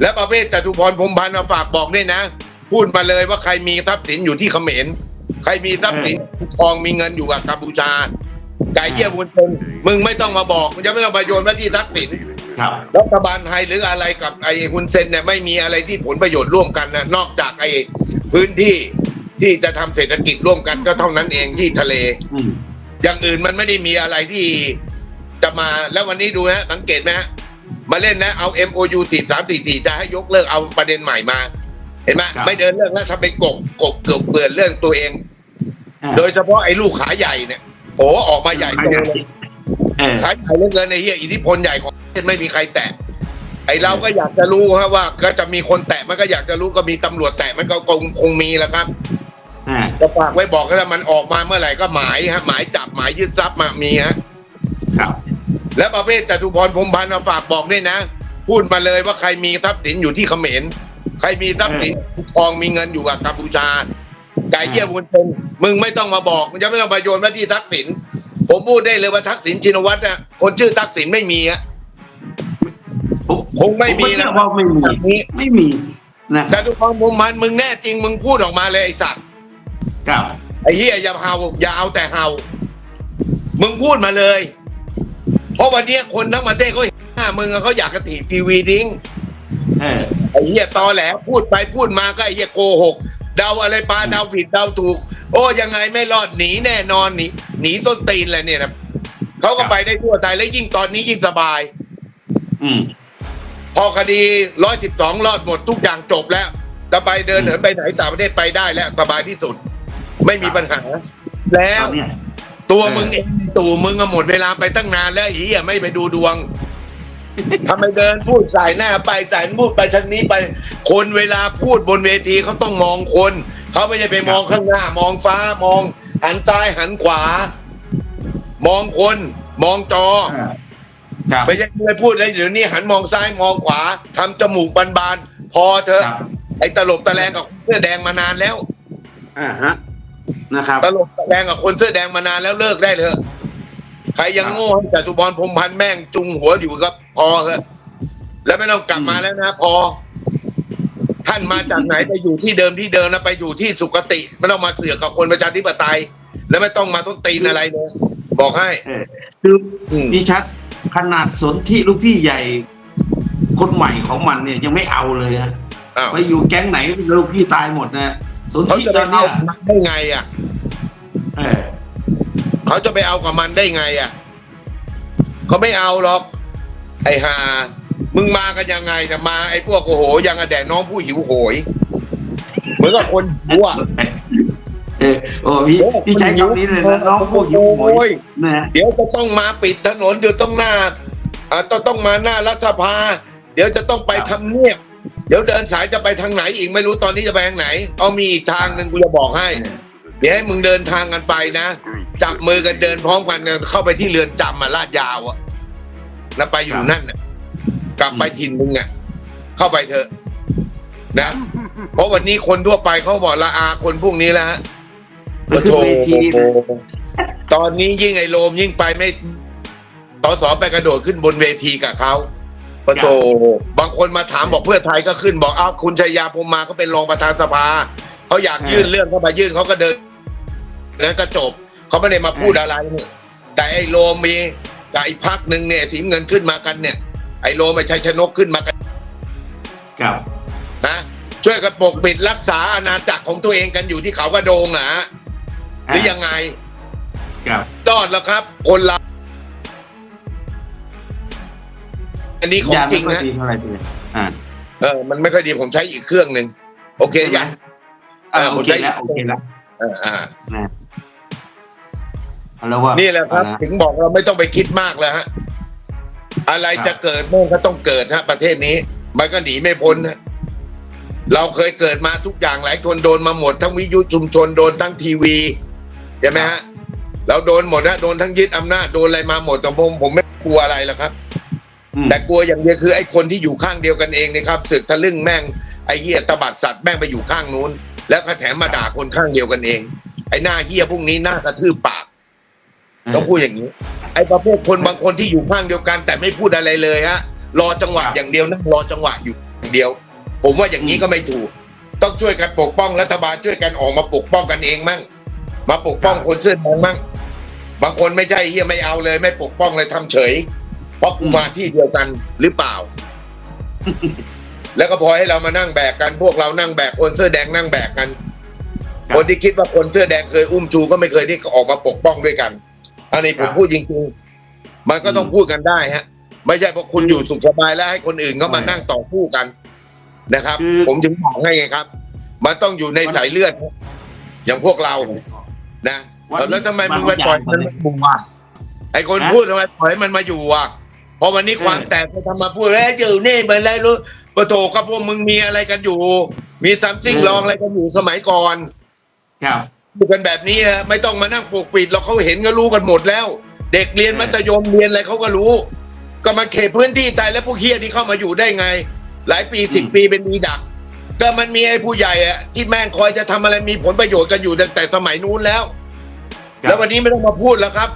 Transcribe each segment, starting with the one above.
และประเภทจตุพรพรหมพันธ์มาฝากบอกด้วยนะ พูดมาเลยว่าใครมีทรัพย์สินอยู่ที่เขมร ใครมีทรัพย์สินทองมีเงินอยู่กับกัมพูชาไก่เยี่ยบุญเป็นมึงไม่ต้องมาบอกมึงจะไม่ต้องมาโยนว่าที่ทักษิณครับรัฐบาลไทยหรืออะไรกับไอ้ฮุนเซนเนี่ยไม่มีอะไรที่ผลประโยชน์ร่วมกันนะนอกจากไอ้พื้นที่ที่จะทำเศรษฐกิจร่วมกันก็เท่านั้นเองที่ทะเลอืมอย่างอื่นมันไม่ได้มีอะไรที่จะมาแล้ววันนี้ดูนะสังเกตไหมฮะ มาเล่นนะ เอา MOU 4 3 4 4จะให้ยกเลิกเอาประเด็นใหม่มา เห็นไหมไม่เดินเรื่องแล้วทำเป็นกบกบเกือบเปื่อนเรื่องตัวเอง อ่าโดยเฉพาะไอ้ลูกขาใหญ่เนี่ยโอ้ออกมาใหญ่โตเลยเออขายใหญ่เหลือเกินในเฮียอิทธิพลใหญ่ของประเทศไม่มีใครแตะ ไอเราก็อยากจะรู้ครับว่า ก็จะมีคนแตะมันก็อยากจะรู้ก็มีตำรวจแตะมันก็คงคงมีแหล้วครับ อ่า จะฝากไว้บอกก็แล้วมันออกมาเมื่อไหร่ก็หมายฮะหมายจับหมายยึดทรัพย์มามีฮะครับ และประเภทจตุพรพรหมพันธ์มาฝากบอกด้วยนะ พูดมาเลยว่าใครมีทรัพย์สินอยู่ที่เขมร ใครมีทรัพย์สินทองมีเงินอยู่กับกัมพูชาไก่เยี่ยบุญเป็นมึงไม่ต้องมาบอกมึงจะไม่ต้องมาโยนว่าที่ทักษิณผมพูดได้เลยว่าทักษิณชินวัตรน่ะคนชื่อทักษิณไม่มีฮะผมคงไม่มีผนะเชื่อว่าไม่มีแบบนี้ไม่มีนะจตุพรพรหมพันธ์มึงแน่จริงมึงพูดออกมาเลยไอ้สัตว์ครับไอ้เหี้ยอย่าเฮาอย่าเอาแต่เฮามึงพูดมาเลย เพราะวันเนี้ยคนทั้งประเทศเขาเห็นหน้ามึงอะเขาอยากกระถีบทีวีทิ้งเออไอ้เหี้ยตอแหลพูดไปพูดมาก็ไอ้เหี้ยโกหกเดาอะไรปลาเดาผิดเดาถูก โอ้ยังไงไม่รอดหนีแน่นอนหนีหนีต้นตีนเลยเนี่ยนะเขาก็ไปได้ทั่วไทยแล้วยิ่งตอนนี้ยิ่งสบาย อืม พอคดีร้อยสิบสองรอดหมดทุกอย่างจบแล้วจะไปเดินเหินไปไหนต่างประเทศไปได้แล้วสบายที่สุด ไม่มีปัญหา แล้ตวอนเนี้ย ตัวเออมึงเอง ตู่มึงก็หมดเวลาไปตั้งนานแล้วไอ้เหี้ยไม่ไปดูดวงทำไมเดินพูดสายหน้าไปสายพูดไปทางนี้ไป คนเวลาพูดบนเวทีเขาต้องมองคน เขาไม่ใช่ไปมองข้างหน้ามองฟ้ามอง หันซ้ายหันขวา มองคน มองจออ่าครับไม่ใช่เลยพูดเลยเดี๋ยวนี้หันมองซ้ายมองขวาทำจมูกบานๆพอเถอะครับไอ้ตลบตะแลงกับเสื้อแดงมานานแล้วอ่าฮะนะครับตลบตะแลงกับคนเสื้อแดงมานานแล้วเลิกได้เถอะ ใครยังครับโง่ให้จตุบอลพรหมพันธ์แม่งจุงหัวอยู่ก็พอเถอะแล้วไม่ต้องกลับมาแล้วนะ พอ ท่านมาจากไหนไปอยู่ที่เดิมที่เดิมแล้วไปอยู่ที่สุคติ ไม่ต้องมาเสือกกับคนประชาธิปไตย แล้วไม่ต้องมาต้นตีนอะไรเลยบอกให้เออคืออืมพี่ชัดขนาดสนที่ลูกพี่ใหญ่ คนใหม่ของมันเนี่ยยังไม่เอาเลยฮะอ้าวไปอยู่แก๊งไหนลูกพี่ตายหมดนะสนเขาที่จะตไปอนเอาเนี้ยมันได้ไงอะ เออเขาจะไปเอากับมันได้ไงอะเขาไม่เอาหรอก ไอ้ห่ามึงมากันยังไงแต่ยมาไอ้พวกโอ้โห ยังกระแดดน้องผู้หิวโหย เหมือนกับคนหิวอะเออโอ้พี่พี่ใช้คำนี้เลยนะน้องผู้หิวโหยนะฮะเดี๋ยวจะต้องมาปิดถนนเดี๋ยวต้องหน้าอ่าต้องต้องมาหน้ารัฐสภา เดี๋ยวจะต้องไปทำเนียบเดี๋ยวเดินสายจะไปทางไหนอีกไม่รู้ตอนนี้จะไปทางไหน เอามีอีกทางหนึ่งกูจะบอกให้ เดี๋ยวให้มึงเดินทางกันไปนะ จับมือกันเดินพร้อมกันเข้าไปที่เรือนจำมาลาดยาวอะแล้วไปอยู่นั่นน่ะ กลับไปถิ่นมึงอะเข้าไปเถอะ นะ เพราะวันนี้คนทั่วไปเขาบอกละอาคนพวกนี้แล้วฮะไปขึ้นเวทีนะ ตอนนี้ยิ่งไอ้โลมยิ่งไปไม่ตอสอไปกระโดดขึ้นบนเวทีกับเขาปะโตบางคนมาถามบอกเพื่อไทยก็ขึ้นบอกอ้าวคุณชัยยาพรมมาเขาเป็นรองประธานสภาเขาอยากยื่นเรื่องเข้ามายื่นเขาก็เดิน แล้วก็จบ เขาไม่ได้มาพูดอะไรนี่แต่ไอ้โลมมีกับไอ้พักหนึ่งเนี่ยสีเงินขึ้นมากันเนี่ย ไอ้โลมไอ้ชัยชนกขึ้นมากันครับนะช่วยกันปกปิดรักษาอาณาจักรของตัวเองกันอยู่ที่เขากระโดงอะฮะหรือยังไงครับรอดแล้วครับ คนเราอันนี้ของยาจไม่ริงค่อยนะดีเท่าไหร่เลยอ่าเออ มันไม่ค่อยดีผมใช้อีกเครื่องหนึ่งโอเคยังอ่าเออโอผมเคใช้แล้วโอเคแล้วเอออ่านะเอา แล้วว่านี่แหละครับเอาถึงบอกเราไม่ต้องไปคิดมากแล้วฮะอะไรครับจะเกิดแม่งก็ต้องเกิดฮะ ประเทศนี้มันก็หนีไม่พ้นฮะเราเคยเกิดมาทุกอย่างหลายคนโดนมาหมด ทั้งวิทยุชุมชนโดนทั้งทีวีใช่ไหมฮะเราโดนหมดฮะโดนทั้งยึดอำนาจโดนอะไรมาหมดแต่ผมผมไม่กลัวอะไรหรอกครับอืมแต่กลัวอย่างเดียวคือไอ้คนที่อยู่ข้างเดียวกันเองนะครับศึกทะลึ่งแม่งไอ้เหี้ยตบัดสัตว์แม่งไปอยู่ข้างนู้น แล้วก็แถมมาด่าคนข้างเดียวกันเอง ไอ้หน้าเหี้ยพวกนี้หน้ากระทืบปาก ต้องพูดอย่างนี้ ไอ้ประเภทคนบางคนที่อยู่ข้างเดียวกัน แต่ไม่พูดอะไรเลยฮะ รอจังหวะอย่างเดียวนั่งรอจังหวะอยู่อย่างเดียว ผมว่าอย่างนี้ก็ไม่ถูก ต้องช่วยกันปกป้องรัฐบาลช่วยกันออกมาปกป้องกันเองมั่ง มาปกป้องคนเสื้อแดงมั่ง บางคนไม่ใช่เฮียไม่เอาเลย ไม่ปกป้องเลยทำเฉย เพราะกูมาที่เดียวกันหรือเปล่า แล้วก็พอให้เรามานั่งแบกกันพวกเรานั่งแบกคนเสื้อแดงนั่งแบกกันครับคนที่คิดว่าคนเสื้อแดงเคยอุ้มชูก็ไม่เคยที่ออกมาปกป้องด้วยกัน อันนี้ผครัมบพูดจริงๆ มันก็ต้องอืมพูดกันได้ฮะ ไม่ใช่เพราะคุณอยู่สุขสบายแล้วให้คนอื่นก็มาใช่นั่งต่อสู้กันนะครับคือผมถึงบอกให้ไงครับ มันต้องอยู่ในสายเลือด อย่างพวกเรา นะวันนี้แล้วทำไมมามึงไปปล่อยมันทุกอย่างมาอยู่อะไอ้คนนะพูดทำไมปล่อยให้มันมาอยู่อะเพราะวันนี้เออความแตกไปทำมาพูดแล้วอยู่นี่เหมือนไรรู้ปะโถก็พวกมึงมีอะไรกันอยู่ มีซัมซิงลองอะไรกันอยู่สมัยก่อน ครับ พูดกันแบบนี้ฮะไม่ต้องมานั่งปกปิดเราเขาเห็นก็รู้กันหมดแล้ว เด็กเรียนมัธยมเรียนอะไรเขาก็รู้ ก็มันเขตพื้นที่ตายแล้วพวกเฮียที่เข้ามาอยู่ได้ไง หลายปีสิบอืมปีเป็นมีดัก ก็มันมีไอ้ผู้ใหญ่อะที่แม่งคอยจะทำอะไรมีผลประโยชน์กันอยู่ตั้งแต่สมัยนู้นแล้วครับแล้ววันนี้ไม่ต้องมาพูดแล้วครับ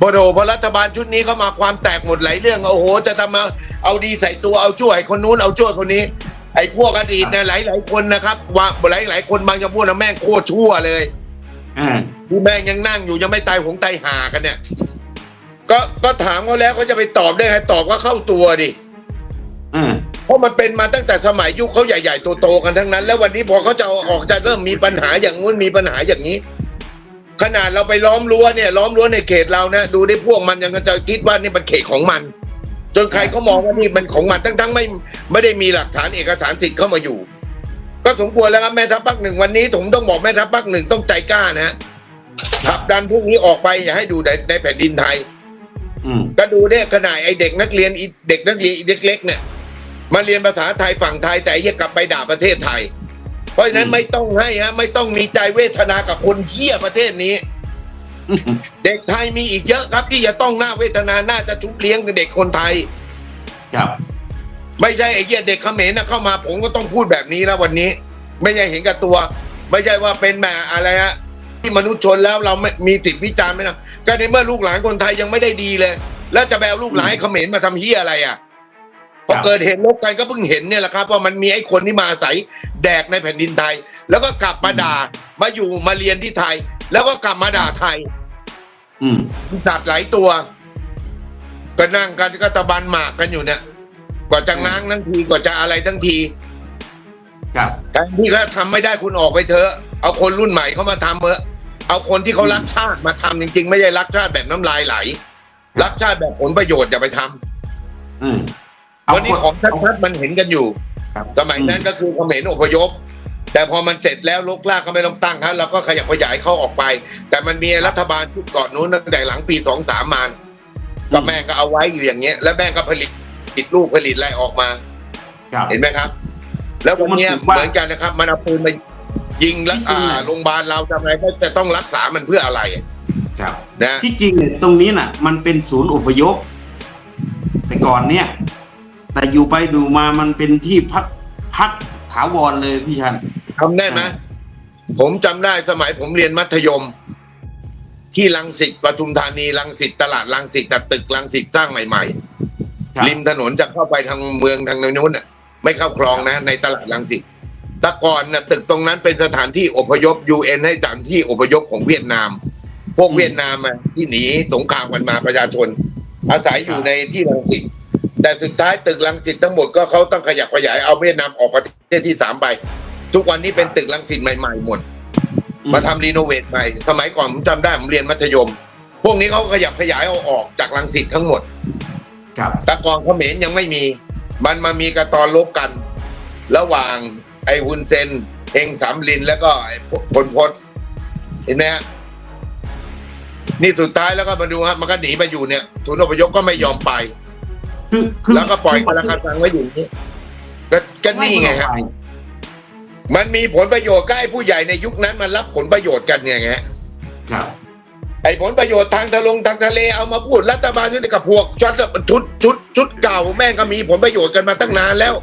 พอโดพอรัฐบาลชุดนี้เข้ามาความแตกหมดหลายเรื่องโอ้โห จะทำมาเอาดีใส่ตัวเอาช่วยคนนู้นเอาช่วยคนนี้ ไอ้พวกอดีตเนี่ยหลายหลายๆคนนะครับว่าหลายหลายๆคนบางจะพูดนะแม่งโคตรชั่วเลย อ่าที่แม่งยังนั่งอยู่ยังไม่ตายหงตายหากันเนี่ย ก็ก็ถามเขาแล้วเขาจะไปตอบได้ไงตอบว่าเข้าตัวดิอ่าเพราะมันเป็นมาตั้งแต่สมัยยุคเขาใหญ่ๆโตๆกันทั้งนั้น แล้ววันนี้พอเขาจะเอาออกจะเริ่มมีปัญหาอย่างงู้นมีปัญหาอย่างนี้ ขนาดเราไปล้อมรั้วเนี่ยล้อมรั้วในเขตเรานะดูได้พวกมันยังจะคิดว่านี่มันเขตของมัน จนใครเขามองว่านี่มันของมันทั้งๆไม่ไม่ได้มีหลักฐานเอกสารสิทธิ์เข้ามาอยู่ ก็สมควรแล้วครับแม่ทัพภาคหนึ่งวันนี้ผมต้องบอกแม่ทัพภาคหนึ่งต้องใจกล้านะฮะขับดันพวกนี้ออกไปอย่าให้ดูในในแผ่นดินไทยอืมก็ดูเนี่ยขนาดไอเด็กนักเรียนอีเด็กนักเรียนอีเล็กๆเนี่ยมาเรียนภาษาไทยฝั่งไทยแต่ไอ้เหี้ยกลับไปด่าประเทศไทย เพราะฉะนั้นไม่ต้องให้ฮะไม่ต้องมีใจเวทนากับคนเหี้ยประเทศนี้ เด็กไทยมีอีกเยอะครับที่จะต้องหน้าเวทนาน่าจะชุบเลี้ยงกับเด็กคนไทย ครับ ไม่ใช่ไอ้เหี้ยเด็กเขมรนะเข้ามาผมก็ต้องพูดแบบนี้แล้ววันนี้ ไม่ใช่เห็นกับตัว ไม่ใช่ว่าเป็นแม่อะไรฮะที่มนุษย์ชนแล้วเราไม่มีติดวิจารณ์ไหมนะก็ในเมื่อลูกหลานคนไทยยังไม่ได้ดีเลย แล้วจะไปเอาลูกหลานให้เขมรมาทำเหี้ยอะไรอะพอครับเกิดเหตุลบกันก็เพิ่งเห็นเนี่ยแหละครับว่ามันมีไอ้คนที่มาอาศัยแดกในแผ่นดินไทย แล้วก็กลับมาด่ามาอยู่มาเรียนที่ไทย แล้วก็กลับมาด่าไทย อืมจัดหลายตัว ก็นั่งกันก็ตะบันหมากกันอยู่เนี่ย กว่าจะง้างทั้งทีกว่าจะอะไรทั้งทีครับแต่ที่เขาทำไม่ได้คุณออกไปเถอะ เอาคนรุ่นใหม่เขามาทำเถอะเอาคนที่เขารักชาติมาทำจริง ๆ ไม่ใช่รักชาติแบบน้ำลายไหล รักชาติแบบผลประโยชน์อย่าไปทำอืมวันนี้ของชัดๆมันเห็นกันอยู่ครับสมัยนั้นก็คือเขมรอพยพ แต่พอมันเสร็จแล้วลกลากก็ไม่ต้องตั้งครับเราก็ขยับขยายเข้าออกไป แต่มันมีรัฐบาลชุดก่อนนู้นตั้งแต่หลังปีสองสามมาก็แม่งก็เอาไว้อยู่อย่างเงี้ย แล้วแม่งก็ผลิต ผลิตลูกผลิตอะไรออกมา ครับ เห็นไหมครับ แล้ววันเนี้ยผมว่าเหมือนกันนะครับ มันเอาปืนมายิงแล้วจริงๆอ่าอะโรงพยาบาลเราทำไมก็จะต้องรักษามันเพื่ออะไรครับนะที่จริงเนี่ยตรงนี้น่ะ มันเป็นศูนย์อพยพ แต่ก่อนเนี่ย แต่อยู่ไปดูมามันเป็นที่พักพักถาวรเลยพี่ชันทำได้ไหมผมจำได้สมัยผมเรียนมัธยม ที่ลังสิตปทุมธานีลังสิตตลาดลังสิตแต่ตึกลังสิตสร้างใหม่ค รับๆริมถนนจะเข้าไปทางเมืองทางนู้นน่ะ ไม่เข้าคลองนะ ในตลาดลังสิตแต่ก่อนน่ะตึกตรงนั้นเป็นสถานที่อพยพ UN ให้สถานที่อพยพของเวียดนาม พวกอืมเวียดนามอะที่หนีสงครามกันมาประชาชน อาศัยอยู่ในที่ลังสิตแต่สุดท้ายตึกลังสิตทั้งหมดก็เขาต้องขยับขยายเอาเวียดนามออกประเทศที่สามไป ทุกวันนี้เป็นตึกลังสิตใหม่ๆหมดมาทำรีโนเวทใหม่สมัยก่อนผมจำได้ผมเรียนมัธยม พวกนี้เขาขยับขยายเอาออกจากลังสิตทั้งหมด ครับแต่ก่อนเขมรยังไม่มี มันมามีกระตอนลบกัน ระหว่างไอ้ฮุนเซนเฮงสามลินแล้วก็ไอ้พลพลเห็นไหมฮะนี่สุดท้ายแล้วก็มาดูฮะมันก็หนีไปอยู่เนี่ยศูนย์อพยพก็ไม่ยอมไป คือคือแล้วก็ปล่อยกระคาตังไว้อยู่นี่ก็ก็นี่ไงฮะมันมีผลประโยชน์ก็ไอ้ผู้ใหญ่ในยุคนั้นมันรับผลประโยชน์กันไงฮะครับ ไอ้ผลประโยชน์ทางทะลงทางทะเลเอามาพูดรัฐบาลนี่กับพวกชุดชุดชุดชุดเก่าแม่งก็มีผลประโยชน์กันมาตั้งนานแล้ว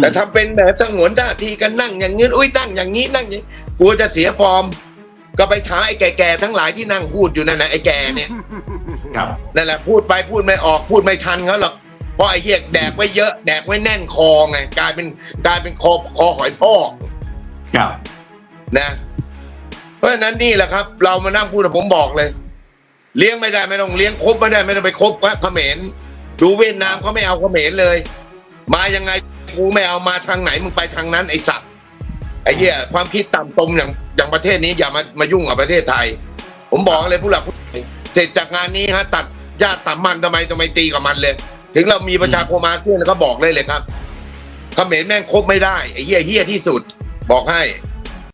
แต่ทำเป็นแบบสงวนท่าทีกันนั่งอย่างนี้อุ้ยตั้งอย่างนี้นั่งอย่างนี้กลัวจะเสียฟอร์ม ก็ไปท้าไอ้แก่ๆทั้งหลายที่นั่งพูดอยู่นั่นนะไอ้แก่เนี่ยครับนั่นแหละพูดไปพูดไม่ออกพูดไม่ทันเขาหรอกเพราะไอ้เหี้ยแดกไว้เยอะแดกไว้แน่นคอไงกลายเป็นกลายเป็นคอคอหอยพอกครับนะ เพราะฉะนั้นนี่แหละครับ เรามานั่งพูดผมบอกเลย เลี้ยงไม่ได้ไม่ต้องเลี้ยงครบไม่ได้ไม่ต้องไปคบกับเขมรดูเวียดนามเขาไม่เอาเขมรเลย มายังไงกูไม่เอามาทางไหนมึงไปทางนั้นไอ้สัตว์ไอ้เหี้ยความคิดต่ำตมอย่างอย่างประเทศนี้อย่ามามายุ่งกับประเทศไทย ผมบอกเลยผู้หลักผู้ใหญ่เสร็จจากงานนี้ฮะตัดญาติตัดมันทำไมทำไมตีกับมันเลย ถึงเรามีประชาคมอาเซียนก็บอกเลยเลยครับเขมรแม่งคบไม่ได้ไอ้เหี้ยเหี้ยที่สุด บอกให้